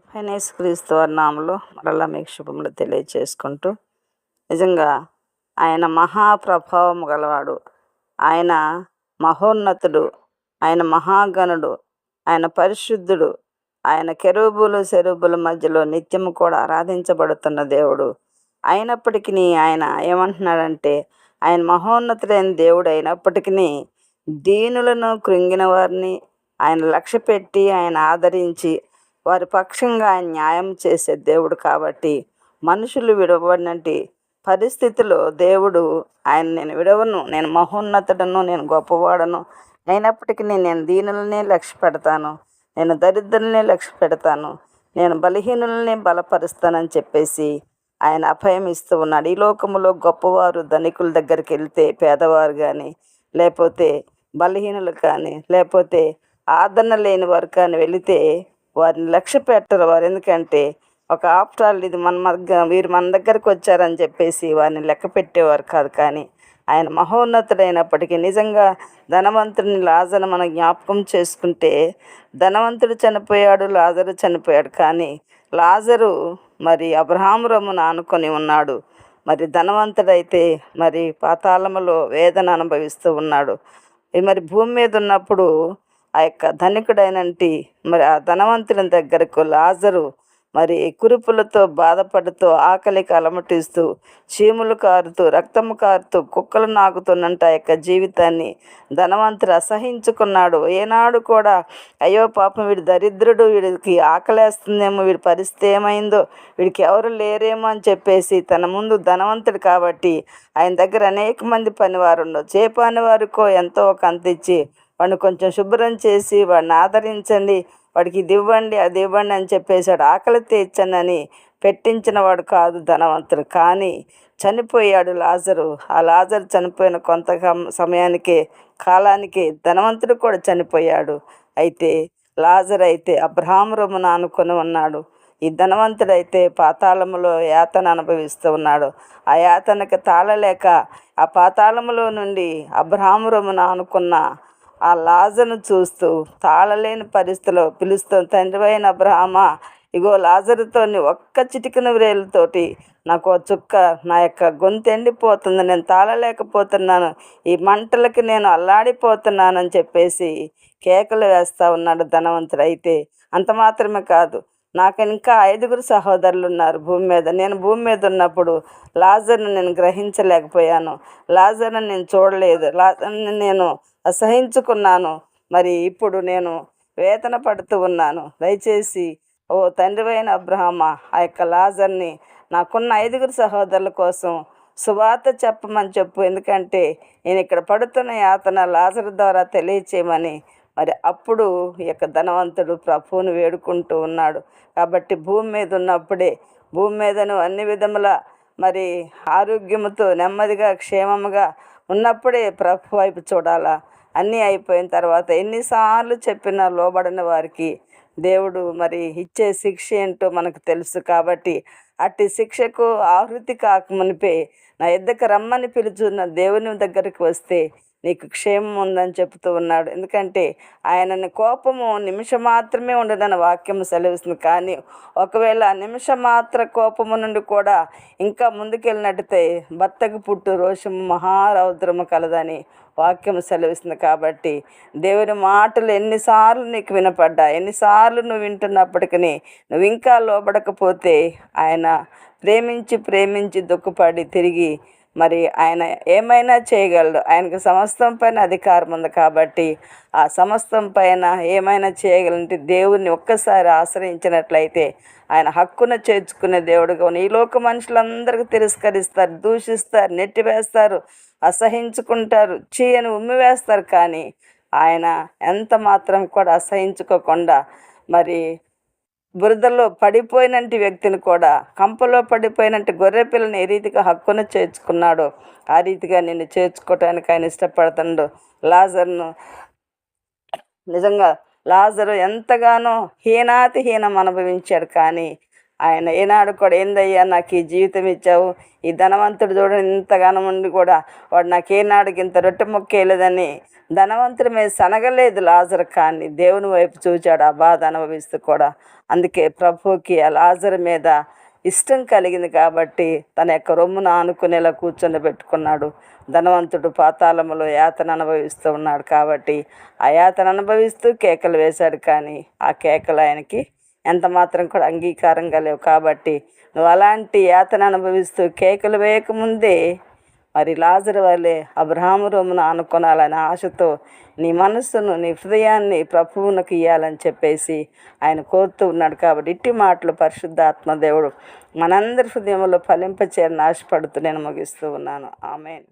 ఫైనేస్ క్రీస్తు వారి మరలా మీకు శుభములు తెలియచేసుకుంటూ నిజంగా ఆయన మహాప్రభావం గలవాడు ఆయన మహోన్నతుడు ఆయన మహాగణుడు ఆయన పరిశుద్ధుడు ఆయన కెరూబులు సెరూబుల మధ్యలో నిత్యము కూడా ఆరాధించబడుతున్న దేవుడు. అయినప్పటికీ ఆయన ఏమంటున్నాడంటే ఆయన మహోన్నతుడైన దేవుడు అయినప్పటికీ దీనులను కృంగిన వారిని ఆయన లక్ష్య పెట్టి ఆయన ఆదరించి వారి పక్షంగా ఆయన న్యాయం చేసే దేవుడు కాబట్టి మనుషులు విడవబడినటి పరిస్థితిలో దేవుడు ఆయన నేను విడవను నేను మహోన్నతుడను నేను గొప్పవాడను. అయినప్పటికీ నేను దీనులనే లక్ష్య పెడతాను నేను దరిద్రులనే లక్ష్య పెడతాను నేను బలహీనులనే బలపరుస్తానని చెప్పేసి ఆయన అభయం ఇస్తూ ఉన్నాడు. ఈ లోకంలో గొప్పవారు ధనికుల దగ్గరికి వెళ్తే పేదవారు కానీ లేకపోతే బలహీనులు కానీ లేకపోతే ఆదరణ లేని వారు కానీ వెళితే వారిని లక్ష్య పెట్టరు వారు. ఎందుకంటే ఒక ఆఫ్టర్ ఆల్ ఇది మన వీరు మన దగ్గరకు వచ్చారని చెప్పేసి వారిని లెక్క పెట్టేవారు కాదు కానీ ఆయన మహోన్నతుడైనప్పటికీ నిజంగా ధనవంతుడిని లాజను మనం జ్ఞాపకం చేసుకుంటే ధనవంతుడు చనిపోయాడు లాజరు చనిపోయాడు కానీ లాజరు మరి అబ్రహాము ఆనుకొని ఉన్నాడు. మరి ధనవంతుడైతే మరి పాతాళములో వేదన అనుభవిస్తూ ఉన్నాడు. ఇది మరి భూమి మీద ఉన్నప్పుడు ఆ యొక్క ధనికుడైనంటి మరి ఆ ధనవంతుని దగ్గరకు లాజరు మరి కురుపులతో బాధపడుతూ ఆకలికి అలమటిస్తూ చీములు కారుతూ రక్తము కారుతూ కుక్కలు నాకుతున్నంట ఆ యొక్క జీవితాన్ని ధనవంతుడు అసహించుకున్నాడు. ఏనాడు కూడా అయ్యో పాపం వీడి దరిద్రుడు వీడికి ఆకలేస్తుందేమో వీడి పరిస్థితి ఏమైందో వీడికి ఎవరు లేరేమో అని చెప్పేసి తన ముందు ధనవంతుడు కాబట్టి ఆయన దగ్గర అనేక మంది పనివారు ఉండొచ్చు ఏ పనివారికో ఎంతో ఒక ఇచ్చి వాడిని కొంచెం శుభ్రం చేసి వాడిని ఆదరించండి వాడికి ఇది ఇవ్వండి అది ఇవ్వండి అని చెప్పేశాడు ఆకలి తీర్చనని పెట్టించిన వాడు కాదు ధనవంతుడు. కానీ చనిపోయాడు లాజరు. ఆ లాజరు చనిపోయిన కొంత సమయానికి కాలానికి ధనవంతుడు కూడా చనిపోయాడు. అయితే లాజర్ అయితే అబ్రహాము అనుకుని ఆనుకొని ఉన్నాడు. ఈ ధనవంతుడైతే పాతాళములో యాతన అనుభవిస్తూ ఉన్నాడు. ఆ యాతనకు తాళలేక ఆ పాతాళములో నుండి అబ్రహాము అనుకున్న ఆనుకున్న ఆ లాజను చూస్తూ తాళలేని పరిస్థితిలో పిలుస్తూ తండ్రివైన బ్రహ్మ ఇగో లాజరుతో ఒక్క చిటికిన వ్రేలుతోటి నాకు చుక్క నా యొక్క గొంతు ఎండిపోతుంది నేను తాళలేకపోతున్నాను ఈ మంటలకి నేను అల్లాడిపోతున్నానని చెప్పేసి కేకలు వేస్తూ ఉన్నాడు ధనవంతుడు. అయితే అంత మాత్రమే కాదు నాకు ఇంకా ఐదుగురు సహోదరులు ఉన్నారు భూమి మీద. నేను భూమి మీద ఉన్నప్పుడు లాజర్ను నేను గ్రహించలేకపోయాను లాజర్ను నేను చూడలేదు లాజర్ని నేను అసహించుకున్నాను. మరి ఇప్పుడు నేను వేతన పడుతూ ఉన్నాను. దయచేసి ఓ తండ్రివైన అబ్రహమ ఆ యొక్క లాజర్ని నాకున్న ఐదుగురు సహోదరుల కోసం సువార్త చెప్పమని చెప్పు. ఎందుకంటే నేను ఇక్కడ పడుతున్న యాతన లాజర్ ద్వారా తెలియచేయమని. మరి అప్పుడు ఈ యొక్క ధనవంతుడు ప్రభువును వేడుకుంటూ ఉన్నాడు. కాబట్టి భూమి మీద ఉన్నప్పుడే భూమి మీదను అన్ని విధముల మరి ఆరోగ్యముతో నెమ్మదిగా క్షేమముగా ఉన్నప్పుడే ప్రభు వైపు చూడాలా. అన్నీ అయిపోయిన తర్వాత ఎన్నిసార్లు చెప్పినా లోబడిన వారికి దేవుడు మరి ఇచ్చే శిక్ష ఏంటో మనకు తెలుసు కాబట్టి అట్టి శిక్షకు ఆహృతి కాకమునిపే నా ఎద్దకు రమ్మని పిలుచున్న దేవుని దగ్గరికి వస్తే నీకు క్షేమం ఉందని చెప్తూ ఉన్నాడు. ఎందుకంటే ఆయనని కోపము నిమిషం మాత్రమే ఉండదని వాక్యం సెలవిస్తుంది. కానీ ఒకవేళ నిమిషం మాత్ర కోపము నుండి కూడా ఇంకా ముందుకెళ్ళినట్టయితే భర్తకు పుట్టు రోషము మహారౌద్రము కలదని వాక్యం సెలవిస్తుంది. కాబట్టి దేవుని మాటలు ఎన్నిసార్లు నీకు వినపడ్డా? ఎన్నిసార్లు నువ్వు వింటున్నప్పటికీ నువ్వు ఇంకా లోబడకపోతే ఆయన ప్రేమించి ప్రేమించి దుఃఖపడి తిరిగి మరి ఆయన ఏమైనా చేయగలడు. ఆయనకు సమస్తం పైన అధికారం ఉంది కాబట్టి ఆ సమస్తం పైన ఏమైనా చేయగలంటే దేవుణ్ణి ఒక్కసారి ఆశ్రయించినట్లయితే ఆయన హక్కున చేర్చుకునే దేవుడుగా ఉన్న ఈ లోక మనుషులందరికీ తిరస్కరిస్తారు దూషిస్తారు నెట్టివేస్తారు అసహించుకుంటారు చీయని ఉమ్మివేస్తారు కానీ ఆయన ఎంత మాత్రం కూడా అసహించుకోకుండా మరి బురదలో పడిపోయినంటి వ్యక్తిని కూడా కంపలో పడిపోయినట్టు గొర్రె పిల్లని ఏ రీతిగా హక్కును చేర్చుకున్నాడో ఆ రీతిగా నిన్ను చేర్చుకోవటానికి ఆయన ఇష్టపడుతుండు. లాజర్ను నిజంగా లాజరు ఎంతగానో హీనాతి హీనం అనుభవించాడు కానీ ఆయన ఏనాడు కూడా ఏందయ్యా నాకు ఈ జీవితం ఇచ్చావు ఈ ధనవంతుడు చూడండి ఇంతగానం ఉండి కూడా వాడు నాకు ఏనాడుకి ఇంత రొట్టె మొక్కేయలేదని ధనవంతుడి మీద సనగలేదు లాజర్ కానీ దేవుని వైపు చూచాడు ఆ బాధ అనుభవిస్తూ కూడా. అందుకే ప్రభుకి ఆ లాజర్ మీద ఇష్టం కలిగింది కాబట్టి తన యొక్క రొమ్మును ఆనుకునేలా కూర్చొని పెట్టుకున్నాడు. ధనవంతుడు పాతాళములో యాతన అనుభవిస్తూ ఉన్నాడు కాబట్టి ఆ యాతన అనుభవిస్తూ కేకలు వేశాడు కానీ ఆ కేకలు ఆయనకి ఎంత మాత్రం కూడా అంగీకారంగా లేవు కాబట్టి నువ్వు అలాంటి యాతన అనుభవిస్తూ కేకులు వేయకముందే మరి లాజరు వల్లే అబ్రహాము రోమును ఆనుకొనాలనే ఆశతో నీ మనస్సును నీ హృదయాన్ని ప్రభువునకు ఇవ్వాలని చెప్పేసి ఆయన కోరుతూ ఉన్నాడు కాబట్టి ఇట్టి మాటలు పరిశుద్ధాత్మ దేవుడు మనందరి హృదయంలో ఫలింపచేరని ఆశపడుతూ నేను ముగిస్తూ ఉన్నాను. ఆమెన్.